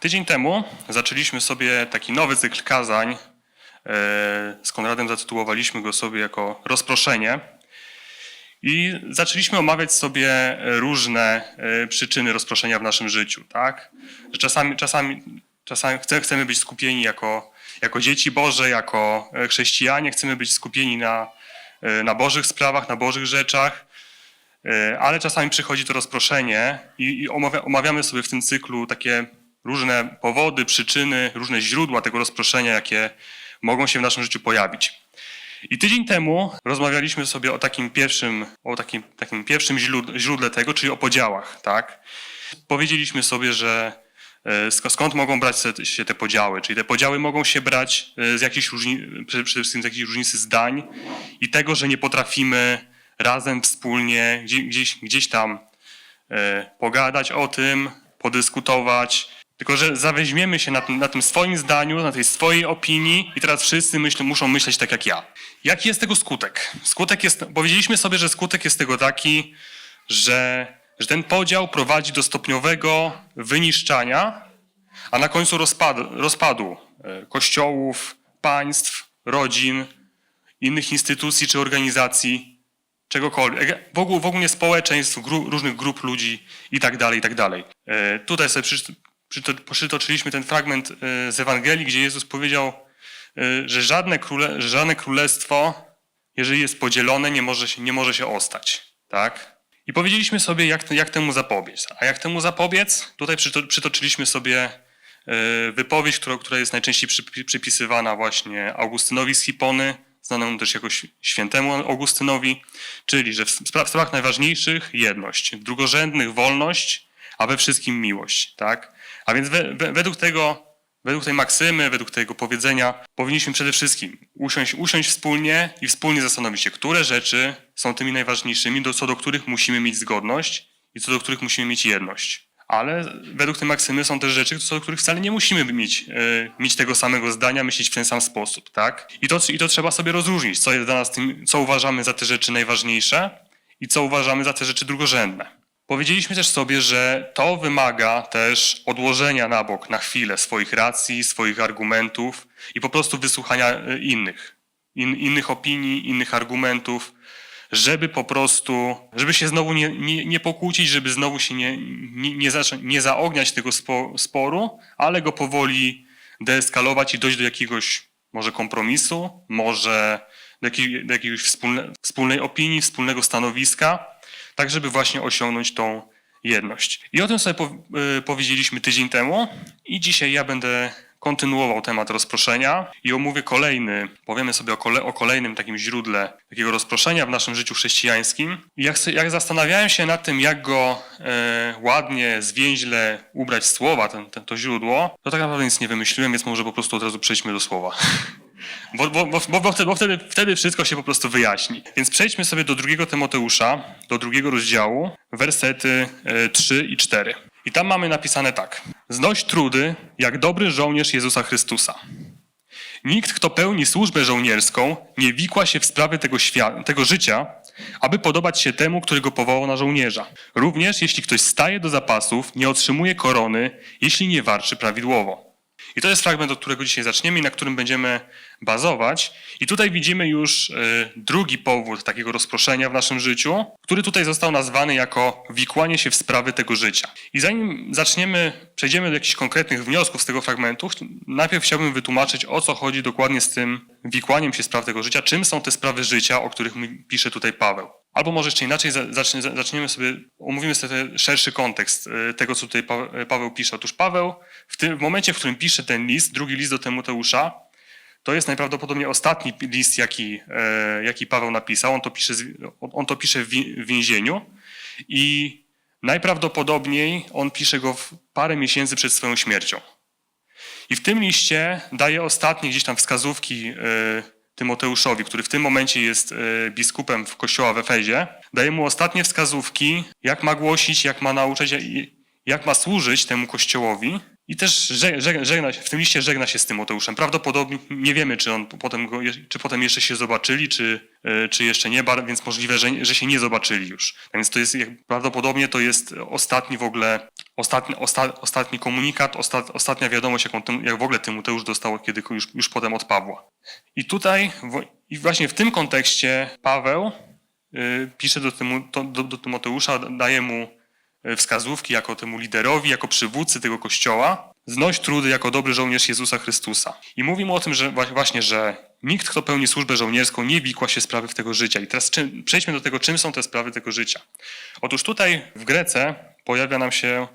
Tydzień temu zaczęliśmy sobie taki nowy cykl kazań. E, Z Konradem zatytułowaliśmy go sobie jako rozproszenie. I zaczęliśmy omawiać sobie różne e, przyczyny rozproszenia w naszym życiu, tak? Że czasami, czasami, czasami chce- chcemy być skupieni jako, jako dzieci Boże, jako e, chrześcijanie, chcemy być skupieni na, na Bożych sprawach, na Bożych rzeczach, ale czasami przychodzi to rozproszenie i, i omawia, omawiamy sobie w tym cyklu takie różne powody, przyczyny, różne źródła tego rozproszenia, jakie mogą się w naszym życiu pojawić. I tydzień temu rozmawialiśmy sobie o takim pierwszym, o takim, takim pierwszym źród- źródle tego, czyli o podziałach, tak? Powiedzieliśmy sobie, że e, sk- skąd mogą brać się te podziały, czyli te podziały mogą się brać e, z jakichś różni, przede wszystkim z jakiejś różnicy zdań i tego, że nie potrafimy razem, wspólnie gdzieś, gdzieś, gdzieś tam e, pogadać o tym, podyskutować. Tylko, że zaweźmiemy się na tym, na tym swoim zdaniu, na tej swojej opinii i teraz wszyscy myślą, muszą myśleć tak jak ja. Jaki jest tego skutek? Skutek jest, powiedzieliśmy sobie, że skutek jest tego taki, że, że ten podział prowadzi do stopniowego wyniszczania, a na końcu rozpadu, rozpadu e, kościołów, państw, rodzin, innych instytucji czy organizacji, czegokolwiek, w ogóle, w ogóle społeczeństw, gru, różnych grup ludzi i tak dalej, i tak dalej. E, Tutaj sobie przytoczyliśmy ten fragment e, z Ewangelii, gdzie Jezus powiedział, e, że żadne, króle, że żadne królestwo, jeżeli jest podzielone, nie może się, nie może się ostać. Tak? I powiedzieliśmy sobie, jak, jak temu zapobiec. A jak temu zapobiec? Tutaj przyto, przytoczyliśmy sobie e, wypowiedź, która, która jest najczęściej przy, przypisywana właśnie Augustynowi z Hipony, znanemu też jako ś- świętemu Augustynowi, czyli że w sprawach najważniejszych jedność, w drugorzędnych wolność, a we wszystkim miłość. Tak? A więc we, we, według tego, według tej maksymy, według tego powiedzenia, powinniśmy przede wszystkim usiąść, usiąść wspólnie i wspólnie zastanowić się, które rzeczy są tymi najważniejszymi, do, co do których musimy mieć zgodność i co do których musimy mieć jedność. Ale według tej maksymy są też rzeczy, co do których wcale nie musimy mieć, e, mieć tego samego zdania, myśleć w ten sam sposób, tak? I to, I to trzeba sobie rozróżnić, co jest dla nas tym, co uważamy za te rzeczy najważniejsze i co uważamy za te rzeczy drugorzędne. Powiedzieliśmy też sobie, że to wymaga też odłożenia na bok na chwilę swoich racji, swoich argumentów i po prostu wysłuchania e, innych, in, innych opinii, innych argumentów, żeby po prostu, żeby się znowu nie, nie, nie pokłócić, żeby znowu się nie, nie, nie, zacząć, nie zaogniać tego spo, sporu, ale go powoli deeskalować i dojść do jakiegoś może kompromisu, może do, do jakiejś wspólne, wspólnej opinii, wspólnego stanowiska, tak żeby właśnie osiągnąć tą jedność. I o tym sobie y, powiedzieliśmy tydzień temu i dzisiaj ja będę kontynuował temat rozproszenia i omówię kolejny, powiemy sobie o, kole, o kolejnym takim źródle takiego rozproszenia w naszym życiu chrześcijańskim. I jak, jak zastanawiałem się nad tym, jak go e, ładnie, zwięźle ubrać słowa, ten, ten, to źródło, to tak naprawdę nic nie wymyśliłem, więc może po prostu od razu przejdźmy do słowa. Bo, bo, bo, bo, wtedy, bo wtedy, wtedy wszystko się po prostu wyjaśni. Więc przejdźmy sobie do drugiego Tymoteusza, do drugiego rozdziału, wersety e, 3 i 4. I tam mamy napisane tak. Znoś trudy, jak dobry żołnierz Jezusa Chrystusa. Nikt, kto pełni służbę żołnierską, nie wikła się w sprawy tego, tego życia, aby podobać się temu, który go powołał na żołnierza. Również jeśli ktoś staje do zapasów, nie otrzymuje korony, jeśli nie warczy prawidłowo. I to jest fragment, od którego dzisiaj zaczniemy i na którym będziemy bazować. I tutaj widzimy już y, drugi powód takiego rozproszenia w naszym życiu, który tutaj został nazwany jako wikłanie się w sprawy tego życia. I zanim zaczniemy, przejdziemy do jakichś konkretnych wniosków z tego fragmentu, najpierw chciałbym wytłumaczyć, o co chodzi dokładnie z tym wikłaniem się spraw tego życia, czym są te sprawy życia, o których pisze tutaj Paweł. Albo może jeszcze inaczej, za- zacznie, za- zaczniemy sobie, omówimy sobie szerszy kontekst y, tego, co tutaj Pa- Paweł pisze. Otóż Paweł w tym w momencie, w którym pisze ten list, drugi list do Tymoteusza, to jest najprawdopodobniej ostatni list, jaki, e, jaki Paweł napisał. On to pisze, on to pisze w wi- w więzieniu i najprawdopodobniej on pisze go w parę miesięcy przed swoją śmiercią. I w tym liście daje ostatnie gdzieś tam wskazówki e, Tymoteuszowi, który w tym momencie jest e, biskupem w kościoła w Efezie. Daje mu ostatnie wskazówki, jak ma głosić, jak ma nauczać, jak ma służyć temu kościołowi. I też żeg- żeg- żegna w tym liście żegna się z Tymoteuszem. Prawdopodobnie nie wiemy, czy, on potem czy potem jeszcze się zobaczyli, czy, e, czy jeszcze nie, więc możliwe, że, że się nie zobaczyli już. Tak więc to jest, prawdopodobnie to jest ostatni w ogóle ostatni, osta, ostatni komunikat, osta, ostatnia wiadomość, jaką tym, jak w ogóle Tymoteusz dostał kiedy już, już potem od Pawła. I tutaj, i właśnie w tym kontekście Paweł y, pisze do, Tymu, do, do Tymoteusza, daje mu wskazówki jako temu liderowi, jako przywódcy tego kościoła. Znoś trudy jako dobry żołnierz Jezusa Chrystusa. I mówi mu o tym, że właśnie, że nikt, kto pełni służbę żołnierską, nie wikła się sprawy w tego życia. I teraz przejdźmy do tego, czym są te sprawy tego życia. Otóż tutaj w Grece pojawia nam się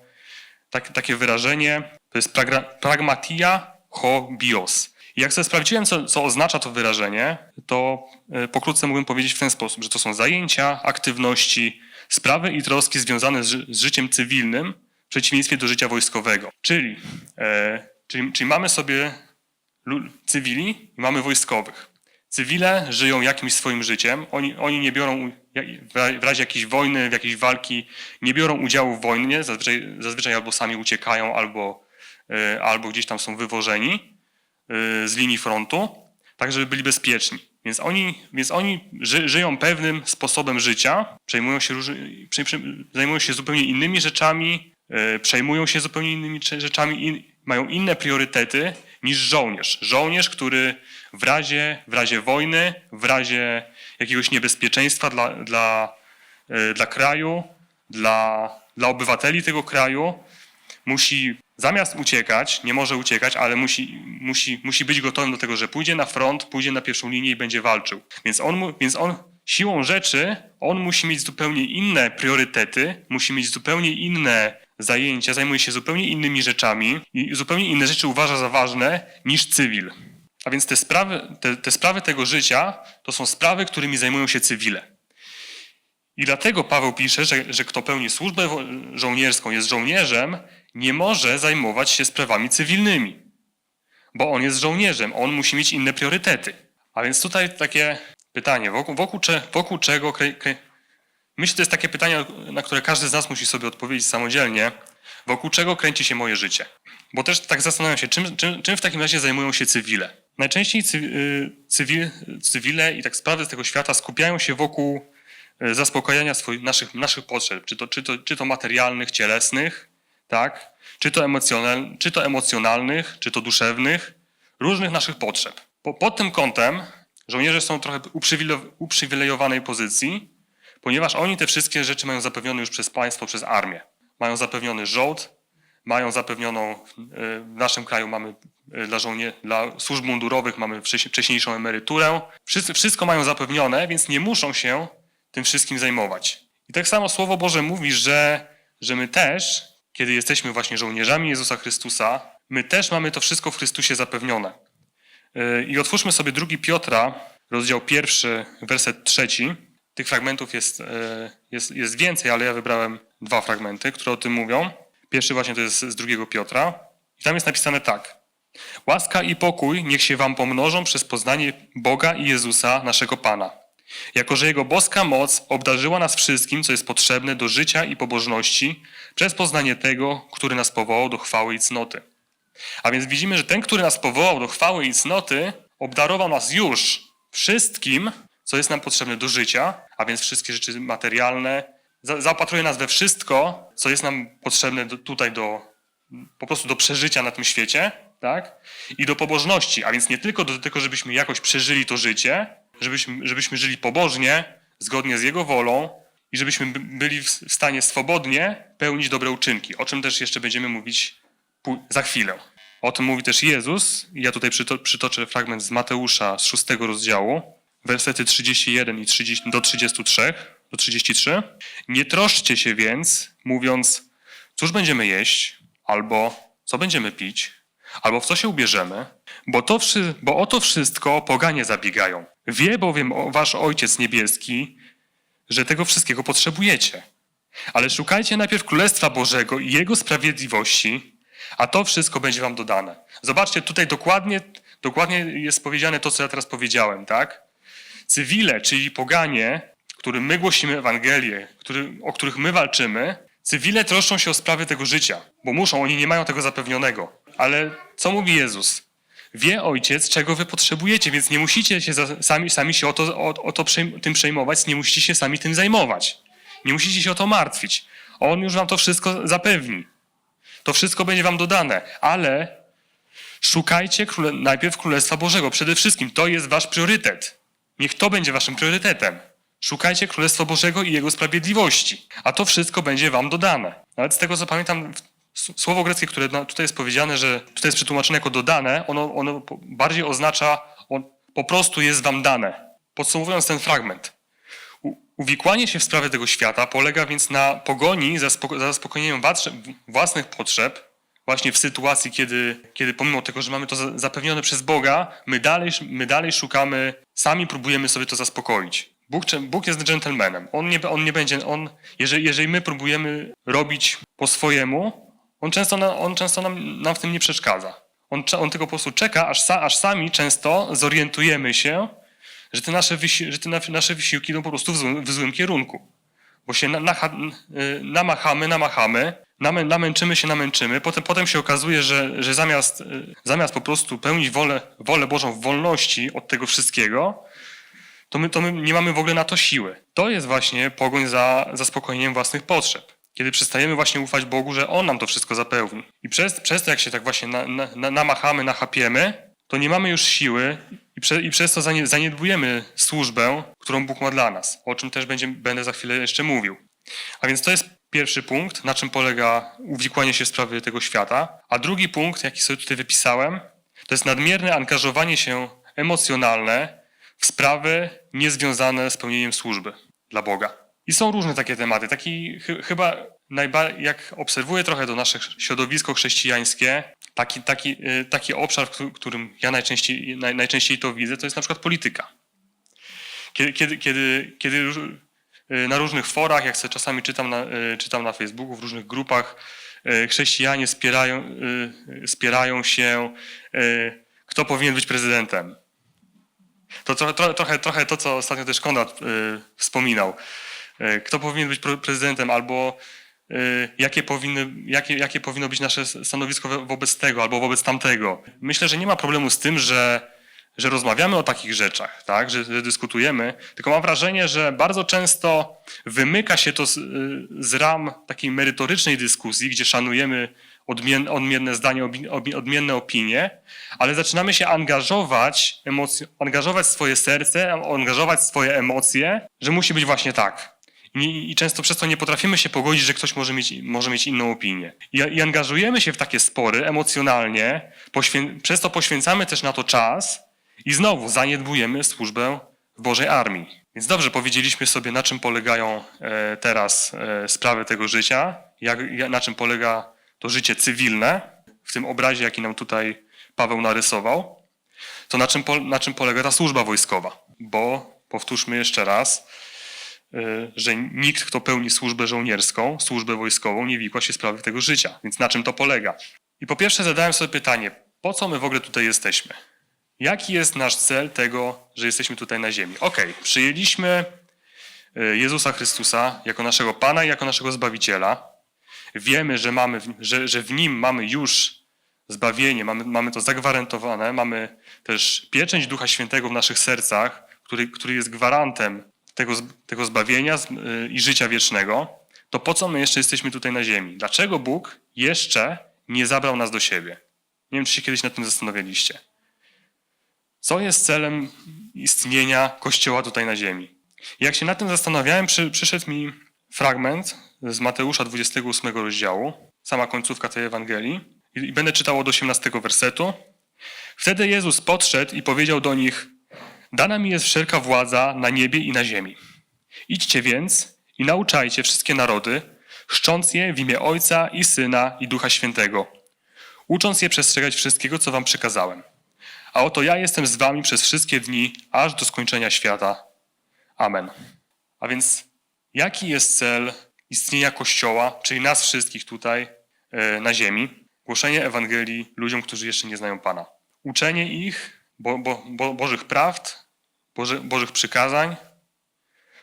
tak, takie wyrażenie, to jest pragra, pragmatia ho bios. I jak sobie sprawdziłem, co, co oznacza to wyrażenie, to e, pokrótce mógłbym powiedzieć w ten sposób, że to są zajęcia, aktywności, sprawy i troski związane z, ży- z życiem cywilnym w przeciwieństwie do życia wojskowego. Czyli, e, czyli, czyli mamy sobie cywili i mamy wojskowych. Cywile żyją jakimś swoim życiem. Oni, oni nie biorą w razie jakiejś wojny, w jakiejś walki, nie biorą udziału w wojnie. Zazwyczaj, zazwyczaj albo sami uciekają, albo, e, albo gdzieś tam są wywożeni e, z linii frontu, tak żeby byli bezpieczni. Więc oni, więc oni ży, żyją pewnym sposobem życia, przejmują się, zajmują się zupełnie innymi rzeczami, e, przejmują się zupełnie innymi rzeczami, in, mają inne priorytety niż żołnierz. Żołnierz, który w razie, w razie wojny, w razie jakiegoś niebezpieczeństwa dla, dla, e, dla kraju, dla, dla obywateli tego kraju, musi zamiast uciekać, nie może uciekać, ale musi, musi, musi być gotowym do tego, że pójdzie na front, pójdzie na pierwszą linię i będzie walczył. Więc on, więc on siłą rzeczy, on musi mieć zupełnie inne priorytety, musi mieć zupełnie inne zajęcia, zajmuje się zupełnie innymi rzeczami i zupełnie inne rzeczy uważa za ważne niż cywil. A więc te sprawy, te, te sprawy tego życia to są sprawy, którymi zajmują się cywile. I dlatego Paweł pisze, że, że kto pełni służbę żołnierską, jest żołnierzem, nie może zajmować się sprawami cywilnymi, bo on jest żołnierzem, on musi mieć inne priorytety. A więc tutaj takie pytanie, wokół, wokół, wokół czego. Krę, krę, myślę, że to jest takie pytanie, na które każdy z nas musi sobie odpowiedzieć samodzielnie. Wokół czego kręci się moje życie? Bo też tak zastanawiam się, czym, czym, czym w takim razie zajmują się cywile? Najczęściej y, cywil, cywile i tak sprawy z tego świata skupiają się wokół y, zaspokajania swoich, naszych, naszych potrzeb, czy to, czy, to, czy to materialnych, cielesnych, tak? czy, to emocjonal, czy to emocjonalnych, czy to duszewnych, różnych naszych potrzeb. Po, pod tym kątem żołnierze są trochę uprzywilejowanej pozycji, ponieważ oni te wszystkie rzeczy mają zapewnione już przez państwo, przez armię. Mają zapewniony żołd, mają zapewnioną, y, w naszym kraju mamy y, dla, żołnie, dla służb mundurowych mamy wcześ- wcześniejszą emeryturę. Wszyscy, wszystko mają zapewnione, więc nie muszą się tym wszystkim zajmować. I tak samo Słowo Boże mówi, że, że my też, kiedy jesteśmy właśnie żołnierzami Jezusa Chrystusa, my też mamy to wszystko w Chrystusie zapewnione. Y, I otwórzmy sobie drugi Piotra, rozdział pierwszy, werset trzeci. Tych fragmentów jest, y, jest, jest więcej, ale ja wybrałem dwa fragmenty, które o tym mówią. Pierwszy właśnie to jest z drugiego Piotra. I tam jest napisane tak. Łaska i pokój niech się wam pomnożą przez poznanie Boga i Jezusa, naszego Pana. Jako, że Jego boska moc obdarzyła nas wszystkim, co jest potrzebne do życia i pobożności, przez poznanie tego, który nas powołał do chwały i cnoty. A więc widzimy, że ten, który nas powołał do chwały i cnoty, obdarował nas już wszystkim, co jest nam potrzebne do życia, a więc wszystkie rzeczy materialne. Za- Zaopatruje nas we wszystko, co jest nam potrzebne do, tutaj do, po prostu do przeżycia na tym świecie, tak? I do pobożności, a więc nie tylko do tego, żebyśmy jakoś przeżyli to życie, żebyśmy, żebyśmy żyli pobożnie, zgodnie z Jego wolą i żebyśmy by- byli w stanie swobodnie pełnić dobre uczynki, o czym też jeszcze będziemy mówić za chwilę. O tym mówi też Jezus. Ja tutaj przyto, przytoczę fragment z Mateusza z szóstego rozdziału, wersety 31 i 30, do 33, do 33. Nie troszczcie się więc, mówiąc, cóż będziemy jeść, albo co będziemy pić, albo w co się ubierzemy, bo, to, bo o to wszystko poganie zabiegają. Wie bowiem wasz Ojciec Niebieski, że tego wszystkiego potrzebujecie. Ale szukajcie najpierw Królestwa Bożego i Jego sprawiedliwości, a to wszystko będzie wam dodane. Zobaczcie, tutaj dokładnie, dokładnie jest powiedziane to, co ja teraz powiedziałem, tak? Cywile, czyli poganie, którym my głosimy Ewangelię, który, o których my walczymy, cywile troszczą się o sprawy tego życia, bo muszą, oni nie mają tego zapewnionego. Ale co mówi Jezus? Wie ojciec, czego wy potrzebujecie, więc nie musicie się za, sami, sami się o to, o, o to przejm, tym przejmować, nie musicie się sami tym zajmować. Nie musicie się o to martwić. On już wam to wszystko zapewni. To wszystko będzie wam dodane, ale szukajcie króle, najpierw Królestwa Bożego. Przede wszystkim to jest wasz priorytet. Niech to będzie waszym priorytetem. Szukajcie Królestwa Bożego i Jego sprawiedliwości, a to wszystko będzie wam dodane. Nawet z tego, co pamiętam, słowo greckie, które tutaj jest powiedziane, że tutaj jest przetłumaczone jako dodane, ono, ono bardziej oznacza, on po prostu jest wam dane. Podsumowując ten fragment. Uwikłanie się w sprawę tego świata polega więc na pogoni za, spoko- za zaspokojeniem własnych potrzeb, właśnie w sytuacji, kiedy, kiedy pomimo tego, że mamy to za- zapewnione przez Boga, my dalej, my dalej szukamy, sami próbujemy sobie to zaspokoić. Bóg, Bóg jest dżentelmenem. On nie, on nie będzie, on, jeżeli, jeżeli my próbujemy robić po swojemu, on często, na, on często nam, nam w tym nie przeszkadza. On, on tylko po prostu czeka, aż, sa, aż sami często zorientujemy się, że te nasze, wysi- że te na- nasze wysiłki idą po prostu w złym, w złym kierunku. Bo się na, nacha, y, namachamy, namachamy, namę, namęczymy się, namęczymy. Potem, potem się okazuje, że, że zamiast, y, zamiast po prostu pełnić wolę, wolę Bożą w wolności od tego wszystkiego, to my, to my nie mamy w ogóle na to siły. To jest właśnie pogoń za zaspokojeniem własnych potrzeb. Kiedy przestajemy właśnie ufać Bogu, że On nam to wszystko zapełni. I przez, przez to, jak się tak właśnie na, na, na, namachamy, nachapiemy, to nie mamy już siły i, prze, i przez to zanie, zaniedbujemy służbę, którą Bóg ma dla nas. O czym też będzie, będę za chwilę jeszcze mówił. A więc to jest pierwszy punkt, na czym polega uwikłanie się w sprawy tego świata. A drugi punkt, jaki sobie tutaj wypisałem, to jest nadmierne angażowanie się emocjonalne w sprawy niezwiązane z pełnieniem służby dla Boga. I są różne takie tematy. Taki chy- chyba najba- jak obserwuję trochę to nasze środowisko chrześcijańskie, taki, taki, y, taki obszar, w któ- którym ja najczęściej, naj, najczęściej to widzę, to jest na przykład polityka. Kiedy, kiedy, kiedy, kiedy y, na różnych forach, jak sobie czasami czytam na, y, czytam na Facebooku, w różnych grupach, chrześcijanie spierają, spierają się, kto powinien być prezydentem. To trochę, trochę, trochę, to, co ostatnio też Konrad wspominał. Y, kto powinien być prezydentem, albo y, jakie, powinny, jakie, jakie powinno być nasze stanowisko wo- wobec tego, albo wobec tamtego. Myślę, że nie ma problemu z tym, że, że rozmawiamy o takich rzeczach, tak? że, że dyskutujemy, tylko mam wrażenie, że bardzo często wymyka się to z, y, z ram takiej merytorycznej dyskusji, gdzie szanujemy odmien, odmienne obi- odmienne opinie, ale zaczynamy się angażować, angażować swoje serce, angażować swoje emocje, że musi być właśnie tak. I, I często przez to nie potrafimy się pogodzić, że ktoś może mieć, może mieć inną opinię. I, I angażujemy się w takie spory emocjonalnie, poświę- przez to poświęcamy też na to czas i znowu zaniedbujemy służbę w Bożej Armii. Więc dobrze powiedzieliśmy sobie, na czym polegają e, teraz e, sprawy tego życia, jak, ja- na czym polega to życie cywilne, w tym obrazie, jaki nam tutaj Paweł narysował, to na czym, po, na czym polega ta służba wojskowa. Bo, powtórzmy jeszcze raz, że nikt, kto pełni służbę żołnierską, służbę wojskową, nie wikła się w sprawy tego życia. Więc na czym to polega? I po pierwsze zadałem sobie pytanie, po co my w ogóle tutaj jesteśmy? Jaki jest nasz cel tego, że jesteśmy tutaj na ziemi? Okej, przyjęliśmy y, Jezusa Chrystusa jako naszego Pana i jako naszego Zbawiciela. Wiemy, że, mamy, że, że w Nim mamy już zbawienie, mamy, mamy to zagwarantowane, mamy też pieczęć Ducha Świętego w naszych sercach, który, który jest gwarantem tego, tego zbawienia y, i życia wiecznego, to po co my jeszcze jesteśmy tutaj na ziemi? Dlaczego Bóg jeszcze nie zabrał nas do siebie? Nie wiem, czy się kiedyś nad tym zastanawialiście. Co jest celem istnienia Kościoła tutaj na ziemi? Jak się nad tym zastanawiałem, przy, przyszedł mi fragment z Mateusza 28 rozdziału, sama końcówka tej Ewangelii, i, i będę czytał od 18 wersetu. Wtedy Jezus podszedł i powiedział do nich: Dana mi jest wszelka władza na niebie i na ziemi. Idźcie więc i nauczajcie wszystkie narody, chrzcząc je w imię Ojca i Syna i Ducha Świętego, ucząc je przestrzegać wszystkiego, co wam przekazałem. A oto ja jestem z wami przez wszystkie dni, aż do skończenia świata. Amen. A więc jaki jest cel istnienia Kościoła, czyli nas wszystkich tutaj e, na ziemi? Głoszenie Ewangelii ludziom, którzy jeszcze nie znają Pana. Uczenie ich bo, bo, bo, Bożych prawd, Boży, Bożych przykazań,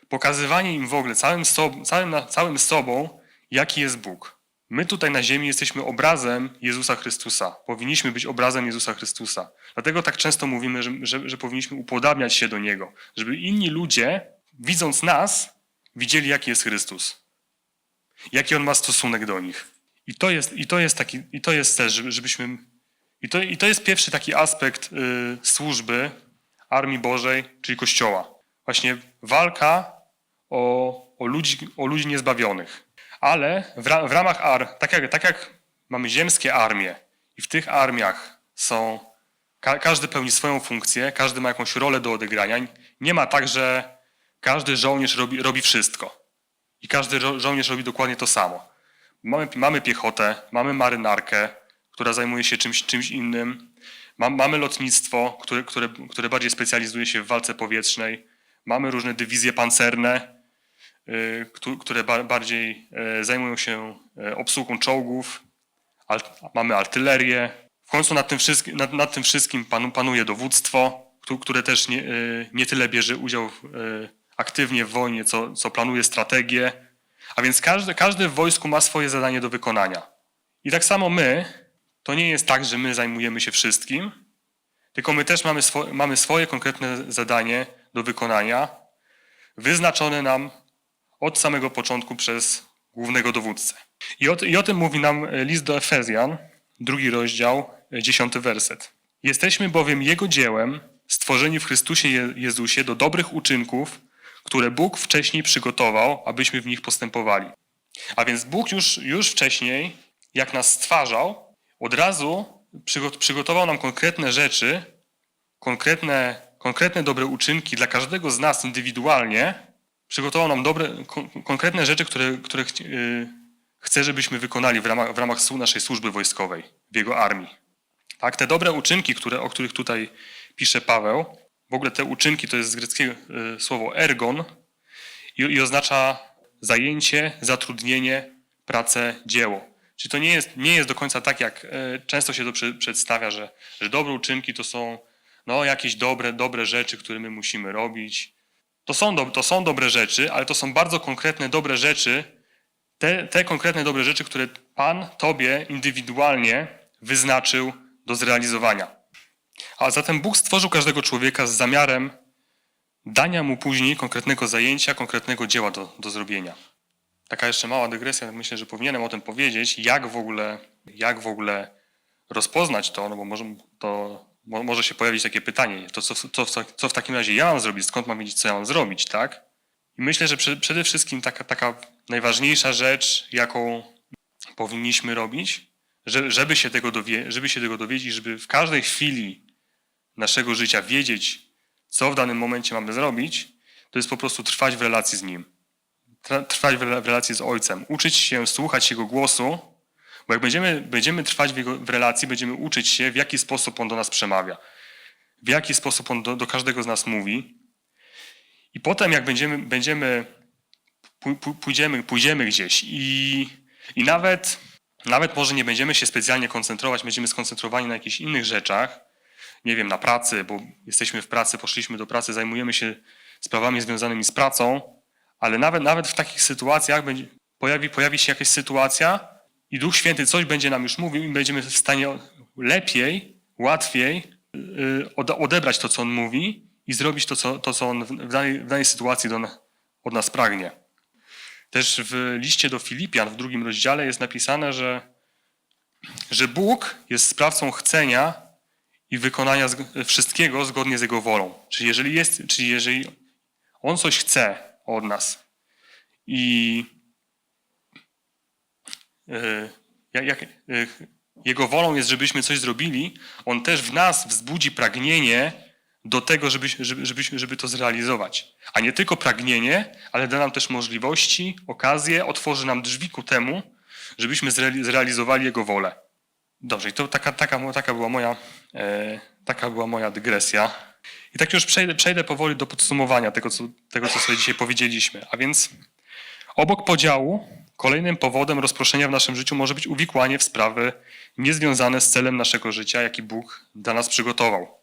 pokazywanie im w ogóle całym, całym, całym sobą, jaki jest Bóg. My tutaj na ziemi jesteśmy obrazem Jezusa Chrystusa. Powinniśmy być obrazem Jezusa Chrystusa. Dlatego tak często mówimy, że, że, że powinniśmy upodabniać się do Niego, żeby inni ludzie, widząc nas, widzieli, jaki jest Chrystus. Jaki On ma stosunek do nich. I to jest, i to jest taki, i to jest też, żeby- żebyśmy, i to, i to jest pierwszy taki aspekt y, służby Armii Bożej, czyli Kościoła. Właśnie walka o, o, ludzi, o ludzi niezbawionych. Ale w, ra, w ramach ar, tak jak, tak jak mamy ziemskie armie i w tych armiach są, ka, każdy pełni swoją funkcję, każdy ma jakąś rolę do odegrania. Nie ma tak, że każdy żołnierz robi, robi wszystko i każdy żo- żołnierz robi dokładnie to samo. Mamy, mamy piechotę, mamy marynarkę, która zajmuje się czymś, czymś innym. Mam, mamy lotnictwo, które, które, które bardziej specjalizuje się w walce powietrznej. Mamy różne dywizje pancerne, y, któ- które ba, bardziej y, zajmują się y, obsługą czołgów. Mamy artylerię. W końcu nad tym wszystkim, nad, nad tym wszystkim panu, panuje dowództwo, któ- które też nie, y, nie tyle bierze udział aktywnie w wojnie, co, co planuje strategię. A więc każdy, każdy w wojsku ma swoje zadanie do wykonania. I tak samo my, to nie jest tak, że my zajmujemy się wszystkim, tylko my też mamy, swo, mamy swoje konkretne zadanie do wykonania, wyznaczone nam od samego początku przez głównego dowódcę. I o, I o tym mówi nam list do Efezjan, drugi rozdział, e, dziesiąty werset. Jesteśmy bowiem Jego dziełem, stworzeni w Chrystusie Je- Jezusie do dobrych uczynków, które Bóg wcześniej przygotował, abyśmy w nich postępowali. A więc Bóg już, już wcześniej, jak nas stwarzał, od razu przygo- przygotował nam konkretne rzeczy, konkretne, konkretne dobre uczynki dla każdego z nas indywidualnie, przygotował nam dobre, kon- konkretne rzeczy, które, które y, chce, żebyśmy wykonali w ramach, w ramach naszej służby wojskowej, w jego armii. Tak, te dobre uczynki, które, o których tutaj pisze Paweł, w ogóle te uczynki to jest z greckiego y, słowo ergon i, i oznacza zajęcie, zatrudnienie, pracę, dzieło. Czyli to nie jest, nie jest do końca tak, jak e, często się to przedstawia, że, że dobre uczynki to są no, jakieś dobre, dobre rzeczy, które my musimy robić. To są, do, to są dobre rzeczy, ale to są bardzo konkretne, dobre rzeczy, te, te konkretne dobre rzeczy, które Pan Tobie indywidualnie wyznaczył do zrealizowania. A zatem Bóg stworzył każdego człowieka z zamiarem dania mu później konkretnego zajęcia, konkretnego dzieła do, do zrobienia. Taka jeszcze mała dygresja, myślę, że powinienem o tym powiedzieć, jak w ogóle, jak w ogóle rozpoznać to, no bo może, to mo- może się pojawić takie pytanie, to co, co, co, co w takim razie ja mam zrobić, skąd mam wiedzieć, co ja mam zrobić, tak? I myślę, że prze, przede wszystkim taka, taka najważniejsza rzecz, jaką powinniśmy robić, że, żeby, się tego dowie, żeby się tego dowiedzieć, żeby w każdej chwili naszego życia wiedzieć, co w danym momencie mamy zrobić, to jest po prostu trwać w relacji z Nim. Trwać w rela- w relacji z Ojcem. Uczyć się słuchać Jego głosu, bo jak będziemy, będziemy trwać w, jego, w relacji, będziemy uczyć się, w jaki sposób On do nas przemawia, w jaki sposób On do, do każdego z nas mówi. I potem, jak będziemy, będziemy pój- pój- pójdziemy, pójdziemy gdzieś i, i nawet, nawet może nie będziemy się specjalnie koncentrować, będziemy skoncentrowani na jakichś innych rzeczach, nie wiem, na pracy, bo jesteśmy w pracy, poszliśmy do pracy, zajmujemy się sprawami związanymi z pracą, ale nawet, nawet w takich sytuacjach będzie, pojawi, pojawi się jakaś sytuacja i Duch Święty coś będzie nam już mówił i będziemy w stanie lepiej, łatwiej ode- odebrać to, co On mówi i zrobić to, co, to, co On w danej, w danej sytuacji do, od nas pragnie. Też w liście do Filipian w drugim rozdziale jest napisane, że, że Bóg jest sprawcą chcenia i wykonania wszystkiego zgodnie z Jego wolą. Czyli jeżeli, jest, czyli jeżeli On coś chce od nas i e, jak, jak, e, Jego wolą jest, żebyśmy coś zrobili, On też w nas wzbudzi pragnienie do tego, żeby, żeby, żeby, żeby to zrealizować. A nie tylko pragnienie, ale da nam też możliwości, okazje, otworzy nam drzwi ku temu, żebyśmy zreali- zrealizowali Jego wolę. Dobrze, i to taka, taka, taka, była moja, e, taka była moja dygresja. I tak już przejdę, przejdę powoli do podsumowania tego co, tego, co sobie dzisiaj powiedzieliśmy. A więc obok podziału, kolejnym powodem rozproszenia w naszym życiu może być uwikłanie w sprawy niezwiązane z celem naszego życia, jaki Bóg dla nas przygotował.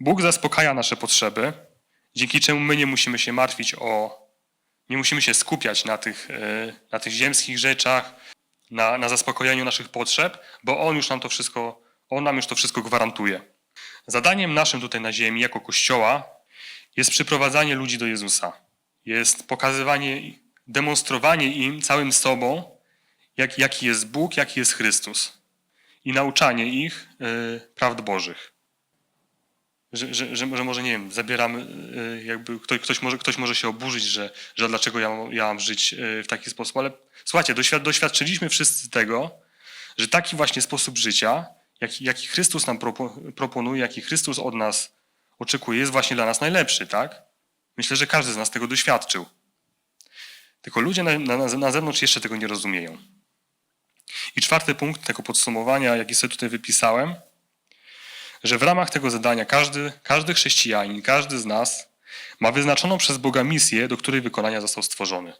Bóg zaspokaja nasze potrzeby, dzięki czemu my nie musimy się martwić o, nie musimy się skupiać na tych, e, na tych ziemskich rzeczach, na, na zaspokojeniu naszych potrzeb, bo On już nam to wszystko, On nam już to wszystko gwarantuje. Zadaniem naszym tutaj na ziemi, jako Kościoła, jest przyprowadzanie ludzi do Jezusa. Jest pokazywanie, demonstrowanie im całym sobą, jak, jaki jest Bóg, jaki jest Chrystus i nauczanie ich y, prawd Bożych. Że, że, że, że może, nie wiem, zabieramy, y, jakby ktoś, ktoś, może, ktoś może się oburzyć, że, że dlaczego ja, ja mam żyć y, w taki sposób, ale słuchajcie, doświad, doświadczyliśmy wszyscy tego, że taki właśnie sposób życia, jaki, jaki Chrystus nam propo, proponuje, jaki Chrystus od nas oczekuje, jest właśnie dla nas najlepszy, tak? Myślę, że każdy z nas tego doświadczył. Tylko ludzie na, na, na zewnątrz jeszcze tego nie rozumieją. I czwarty punkt tego podsumowania, jaki sobie tutaj wypisałem, że w ramach tego zadania każdy, każdy chrześcijanin, każdy z nas ma wyznaczoną przez Boga misję, do której wykonania został stworzony.